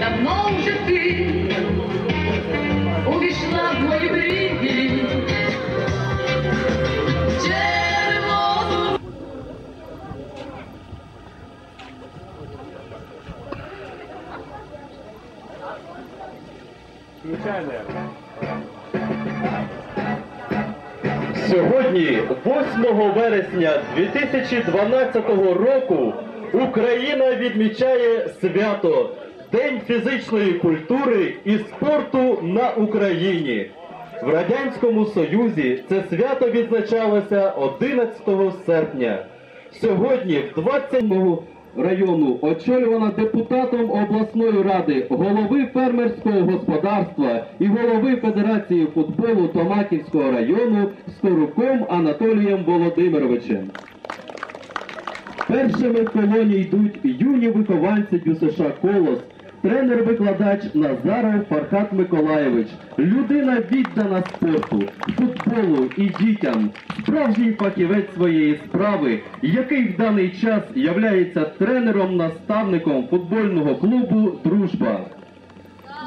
Давно вже ти увійшла в мої. Червону Сьогодні, 8 вересня 2012 року, Україна відмічає свято День фізичної культури і спорту на Україні. В Радянському Союзі це свято відзначалося 11 серпня. Сьогодні, в 27 району, очолювана депутатом обласної ради, голови фермерського господарства і голови Федерації футболу Томаківського району Скоруком Анатолієм Володимировичем. Першими в колоні йдуть юні вихованці ДЮСШ Колос, тренер-викладач Назаров Фархат Миколаєвич, людина віддана спорту, футболу і дітям, справжній фахівець своєї справи, який в даний час являється тренером-наставником футбольного клубу Дружба.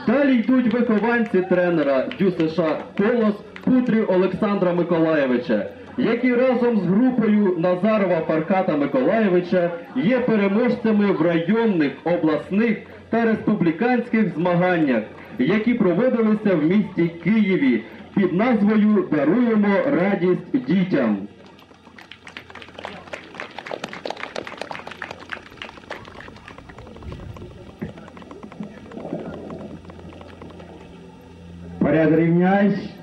Далі йдуть вихованці тренера ДЮСШ Колос Путрі Олександра Миколаєвича, які разом з групою Назарова Фарката Миколаєвича є переможцями в районних, обласних та республіканських змаганнях, які проводилися в місті Києві під назвою Даруємо радість дітям. Поряд рівняйсь.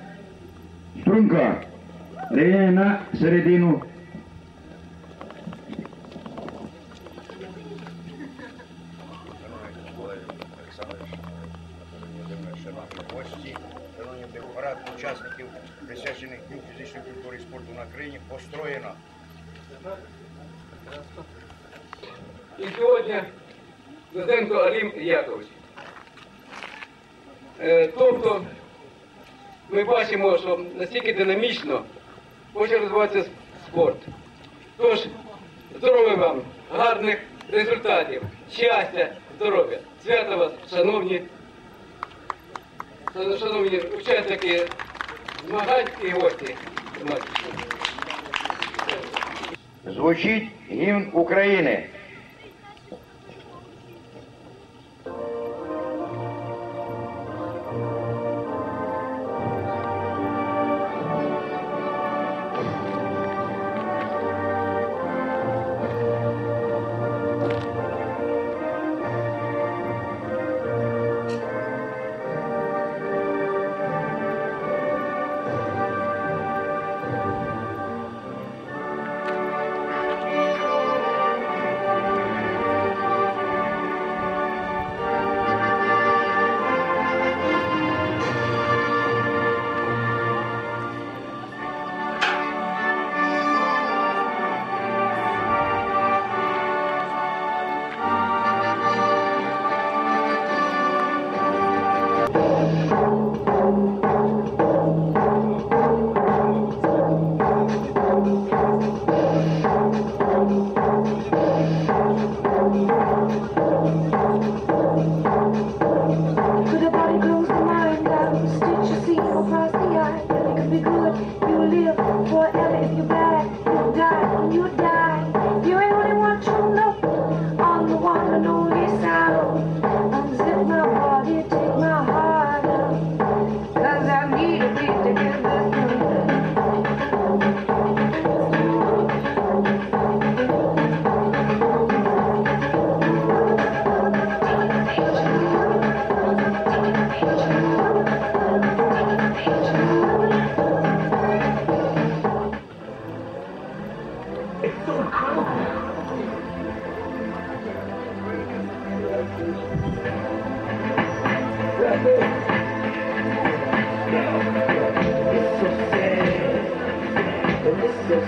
Струнко. Рівняй на середину. Дню фізичної культури і спорту на країні построєно. І сьогодні Дозенко Алім Якович. Е, Тобто ми бачимо, що настільки динамічно хоче розвиватися спорт. Тож, здоров'я вам, гарних результатів, щастя, здоров'я. Свята вас, шановні, шановні учасники змагань і гості. Звучить гімн України. What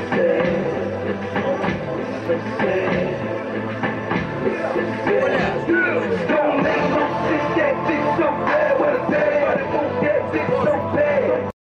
else?